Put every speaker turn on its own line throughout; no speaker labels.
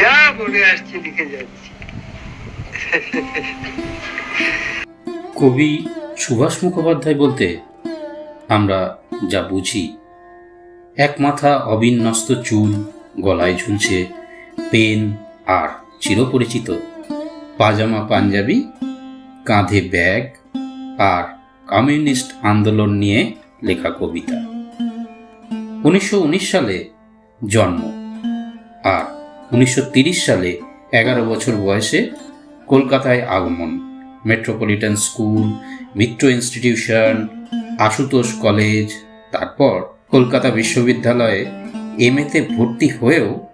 যা মনে আসছে লিখে যাচ্ছি।
কবি সুভাষ মুখোপাধ্যায় বলতে আমরা যা বুঝি, এক মাথা অবিন্যস্ত চুল, গলায় ঝুলছে পেন আর চিরপরিচিত পাজামা পাঞ্জাবি, কাঁধে ব্যাগ আর কমিউনিস্ট আন্দোলন নিয়ে লেখা কবিতা। উনিশশো উনিশ সালে জন্ম আর উনিশশো সালে এগারো বছর বয়সে কলকাতায় আগমন। Metropolitan school Mitra institution, Ashutosh college, তারপর কলকাতা বিশ্ববিদ্যালয়ে এম এতে ভর্তি হয়েও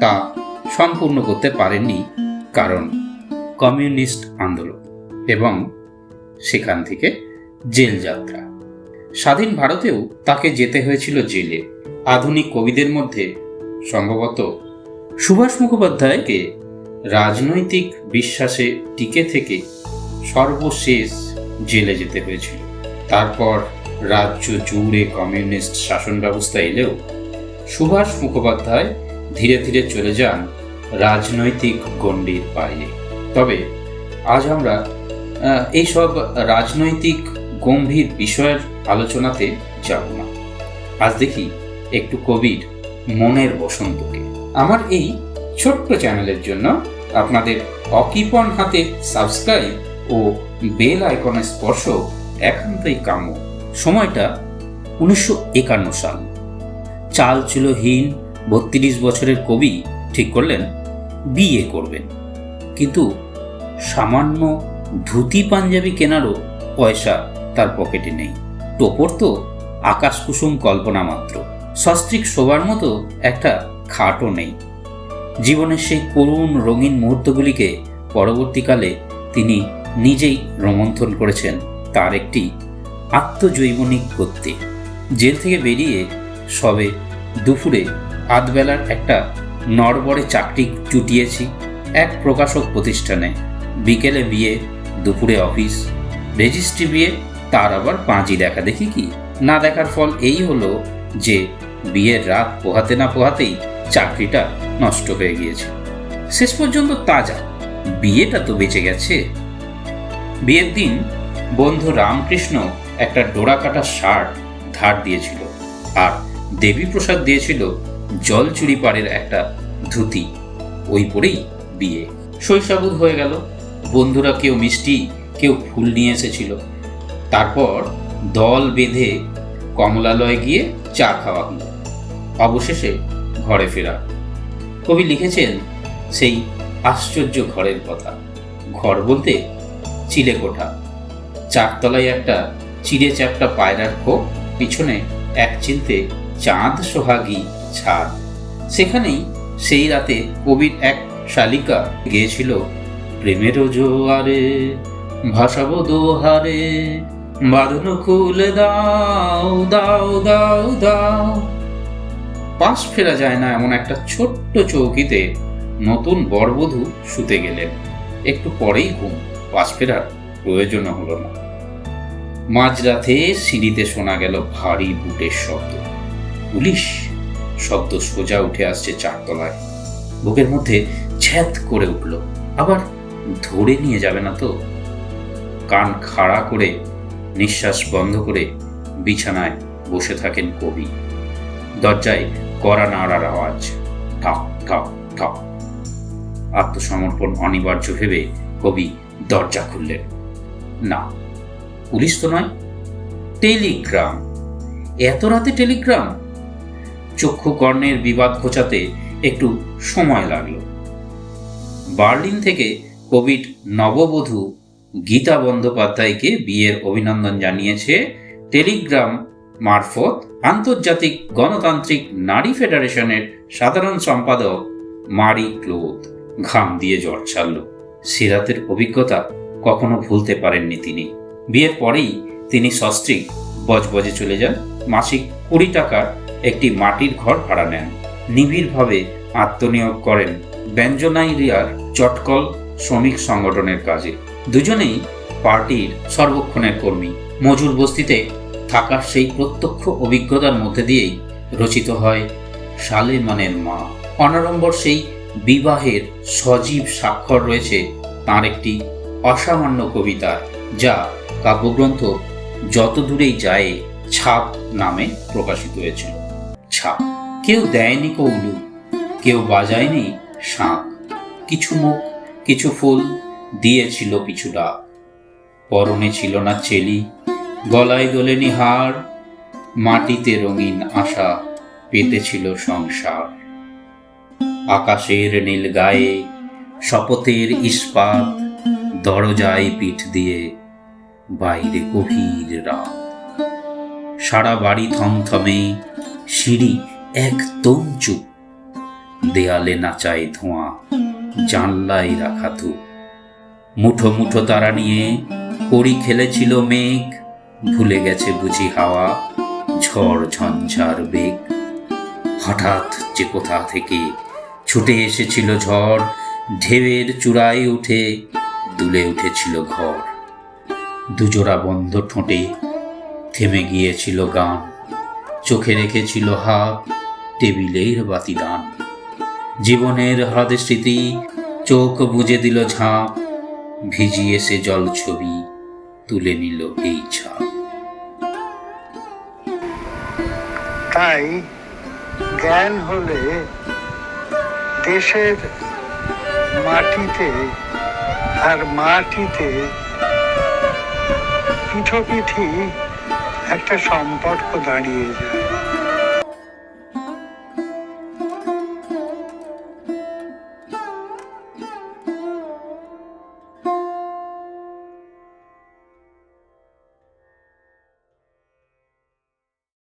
তা সম্পূর্ণ করতে পারেননি কারণ কমিউনিস্ট আন্দোলন এবং সেখান থেকে জেল যাত্রা। স্বাধীন ভারতেও তাকে যেতে হয়েছিল জেলে। আধুনিক কবিদের মধ্যে সম্ভবত সুভাষ মুখোপাধ্যায়কে রাজনৈতিক বিশ্বাসে টিকে থেকে সর্বশেষ জেলে যেতে হয়েছিল। তারপর রাজ্য জুড়ে কমিউনিস্ট শাসন ব্যবস্থা এলেও সুভাষ মুখোপাধ্যায় ধীরে ধীরে চলে যান রাজনৈতিক গণ্ডির বাইরে। তবে আজ আমরা এইসব রাজনৈতিক গম্ভীর বিষয়ের আলোচনাতে যাব না। আজ দেখি একটু কবির মনের বসন্তকে। আমার এই ছোট্ট চ্যানেলের জন্য আপনাদের অকিপন হাতে সাবস্ক্রাইব ও বেল আইকনের স্পর্শ একান্তই কাম্য। সময়টা উনিশশো একান্ন সাল। চাল চুলোহীন বত্রিশ বছরের কবি ঠিক করলেন, বিয়ে করবেন। কিন্তু সামান্য ধুতি পাঞ্জাবি কেনারও পয়সা তার পকেটে নেই। টোপর তো আকাশ কুসুম কল্পনা মাত্র। সস্ত্রিক শোবার মতো একটা খাটও নেই। জীবনের সেই করুণ রঙিন মুহূর্তগুলিকে পরবর্তীকালে তিনি নিজেই রোমন্থন করেছেন তার একটি আত্মজৈবনিক গদ্যে। জেল থেকে বেরিয়ে সবে দুপুরে আধবেলার একটা নড়বড়ে চাকরি জুটিয়েছি এক প্রকাশক প্রতিষ্ঠানে। বিকেলে বিয়ে, দুপুরে অফিস, রেজিস্ট্রি বিয়ে, তার আবার পাঁচই দেখা। দেখি কি? না দেখার ফল এই হলো যে বিয়ের রাত পোহাতে না পোহাতেই চাকরিটা নষ্ট হয়ে গিয়েছে। শেষ পর্যন্ত তাজা। বিয়েটা তো বেঁচে গেছে। বিয়ের দিন বন্ধু রামকৃষ্ণ একটা ডোরা কাটা শার্ট ধার দিয়েছিল আর দেবীপ্রসাদ দিয়েছিল জল চুরি পাড়ের একটা ধুতি। ওই পরেই বিয়ে। শৈশাবুদ হয়ে গেল। বন্ধুরা কেউ মিষ্টি, কেউ ফুল নিয়ে এসেছিল। তারপর দল বেঁধে কমলালয় গিয়ে চা খাওয়া হলো। অবশেষে ঘরে ফেরা। কবি লিখেছেন সেই আশ্চর্য ঘরের কথা। ঘর বলতে চিলে কোঠা। চারতলায় একটা চিড়ে চাপটা পায়রার খোপ, পিছনে এক চিলতে চাঁদ সোহাগী ছাদ। সেখানেই সেই রাতে কবির এক শালিকা গিয়েছিল, প্রেমের জোয়ারে, ভাসাবো দোহারে, বাঁধন খুলে দাও দাও দাও দাও পাশ ফেরা যায় না এমন একটা ছোট্ট চৌকিতে নতুন বরবধূ শুতে গেলেন। একটু পরেই ঘুম পাশ ফেরার প্রয়োজন হলো না। মাঝরাতে সিঁড়িতে শোনা গেল ভারী বুটের শব্দ। পুলিশ! শব্দ সোজা উঠে আসছে চারতলায়। বুকের মধ্যে ছ্যাত করে উঠল। আবার ধরে নিয়ে যাবে না তো? কান খাড়া করে, নিঃশ্বাস বন্ধ করে বিছানায় বসে থাকেন কবি। দরজায় কড়া নাড়ার আওয়াজ। ঠক ঠক ঠক। আত্মসমর্পণ অনিবার্য ভেবে কবি দরজা খুললেন। না, পুলিশ তো নয়, টেলিগ্রাম। এত রাতে টেলিগ্রাম? চক্ষু কর্ণের বিবাদ ঘোচাতে একটু সময় লাগল। বার্লিন থেকে কোভিড নববধূ গীতা বন্দ্যোপাধ্যায়কে বিয়ের অভিনন্দন জানিয়েছে টেলিগ্রাম মারফত আন্তর্জাতিক গণতান্ত্রিক নারী ফেডারেশনের সাধারণ সম্পাদক মারি ক্লোথ ঘাম দিয়ে জ্বর ছাড়ল। সিরাতের অভিজ্ঞতা কখনো ভুলতে পারেননি তিনি। বিয়ের পরেই তিনি সস্ত্রীক বজবজে চলে যান। মাসিক কুড়ি টাকার একটি মাটির ঘর ভাড়া নেন। নিবিড়ভাবে আত্মনিয়োগ করেন ব্যঞ্জনাইরিয়ার চটকল শ্রমিক সংগঠনের কাজে। দুজনেই পার্টির সর্বক্ষণের কর্মী। মজুর বস্তিতে থাকার সেই প্রত্যক্ষ অভিজ্ঞতার মধ্যে দিয়েই রচিত হয় সালেমানের মা। অনাড়ম্বর সেই বিবাহের সজীব স্বাক্ষর রয়েছে তার একটি অসামান্য কবিতা, যা কাব্যগ্রন্থ যত দূরেই যায় ছাপ নামে প্রকাশিত হয়েছিল। ছাপ। কেউ দেয়নি কৌলু, কেউ বাজায়নি শাঁখ। কিছু মুখ, কিছু ফুল দিয়েছিল পিছু ডাক। পরনে ছিল না চেলি গলায় দোলেনি হার, মাটিতে রঙিন আশা পেতেছিল সংসার। আকাশের নীল গায়ে শপথের ইস্পাত দরজায় পিঠ দিয়ে বাইরে গভীর রাত। সারা বাড়ি থমথমে, সিঁড়ি একদম চুপ। দেয়ালে নাচায় ধোঁয়া, জানলায় রাখা ধূপ। মুঠো মুঠো তারা নিয়ে কড়ি খেলেছিল মেঘ ভুলে গেছে বুঝি হাওয়া, ঝড়, ঝঞ্ঝার বেগ। হঠাৎ যে কোথা থেকে ছুটে এসেছিল ঝড়, ঢেউয়ের চূড়ায় উঠে দুলে উঠেছিল ঘর। দুজোড়া বন্ধ ঠোঁটে থেমে গিয়েছিল গান। চোখে রেখেছিল হাত, টেবিলের বাতিদান। জীবনের হ্রদে স্মৃতি চোখ বুঝে দিল ঝাঁপ, ভিজিয়ে সে জল ছবি তুলে নিল এই ছাপ।
তাই জ্ঞান হলে দেশের মাটিতে আর মাটিতে পিঠোপিঠি একটা সম্পর্ক দাঁড়িয়ে যায়।